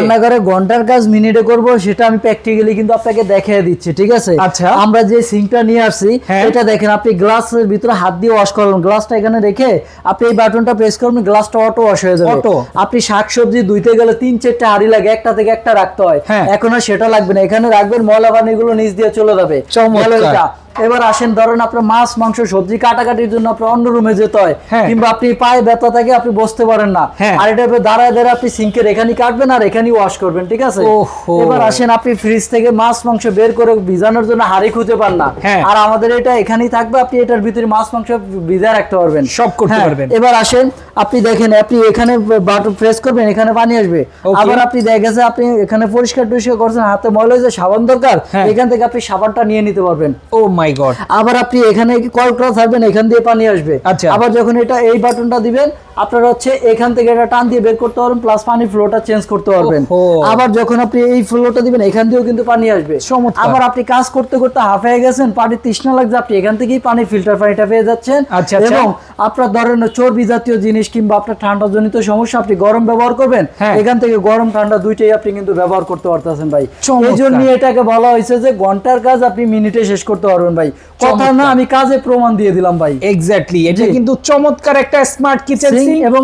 রান্নাঘরে ঘণ্টার কাজ মিনিটে করব সেটা আমি প্র্যাকটিক্যালি কিন্তু আপনাকে দেখিয়ে দিচ্ছি ঠিক আছে আচ্ছা। আমরা যে সিঙ্কটা নিয়ে আসছি হ্যাঁ। এটা দেখেন আপনি গ্লাসের ভিতরে হাত দিয়ে ওয়াশ করবেন গ্লাসটা এখানে রেখে আপনি এই বাটনটা প্রেস করবেন গ্লাসটা অটো ওয়াশ হয়ে যাবে Auto? আপনি শাকসবজি ধুইতে গেলে তিন চারটা হাঁড়ি লাগে একটা থেকে একটা রাখতে হয় হ্যাঁ। এখন আর সেটা লাগবে না এখানে রাখবেন ময়লা পানিগুলো নিচ দিয়ে চলে যাবে চমৎকার। এবার আসেন ধরেন আপনার মাছ মাংস সবজি কাটাকাটির জন্য আপনার অন্য রুমে যেতে হয় হ্যাঁ। কিংবা আপনি পায়ে ব্যথা থাকে আপনি বসতে পারেন না হ্যাঁ। আর এটা দাঁড়ায় দাঁড়ায় আপনি সিঙ্কের এখানে কাটবেন আর এখানেই ওয়াশ করবেন ঠিক আছে। এবার আসেন আপনি ফ্রিজ থেকে মাছ মাংস বের করে ভিজানোর জন্য হাড়ি খুঁজে পান না হ্যাঁ। আর আমাদের এটা এখানেই থাকবে আপনি এটার ভিতরে মাছ মাংস ভিজা রাখতে পারবেন সব করতে পারবেন। এবার আসেন আপনি দেখেন আপনি এখানে বাটন প্রেস করবেন এখানে পানি আসবে. আবার আপনি দেখা গেছে আপনি এখানে পরিষ্কার টরিষ্কার করছেন হাতে ময়লা হয়েছে সাবান দরকার হ্যাঁ। এখান থেকে আপনি সাবানটা নিয়ে নিতে পারবেন ও মাই গড আবার আপনি এখানে কল করা থাকবেন এখান দিয়ে পানি আসবে আচ্ছা। আবার যখন এটা এই বাটনটা দিবেন আপনারা হচ্ছে এখান থেকে এটা টান দিয়ে বের করতে পারবেন প্লাস পানি ফ্লোটা চেঞ্জ করতে পারবেন আবার যখন আপনি এই ফ্লোটা দিবেন এখান দিয়েও কিন্তু পানি আসবে। আবার আপনি কাজ করতে করতে হাফ হয়ে গেছেন পানি তৃষ্ণা লাগছে আপনি এখান থেকেই পানি ফিল্টার পানিটা পেয়ে যাচ্ছেন আচ্ছা, আচ্ছা। এবং আপনার ধরেন চর্বি জাতীয় জিনিস কিংবা আপনার ঠান্ডা জনিত সমস্যা আপনি গরম ব্যবহার করবেন হ্যাঁ। এখান থেকে গরম ঠান্ডা দুইটাই আপনি কিন্তু ব্যবহার করতে পারতেছেন ভাই। এই জন্য এটাকে বলা হয়েছে যে ঘণ্টার কাজ আপনি মিনিটে শেষ করতে পারবেন ভাই। কথা না আমি কাজে প্রমাণ দিয়ে দিলাম ভাই। এক্স্যাক্টলি এটা কিন্তু চমৎকার একটা স্মার্ট কিচেন এবং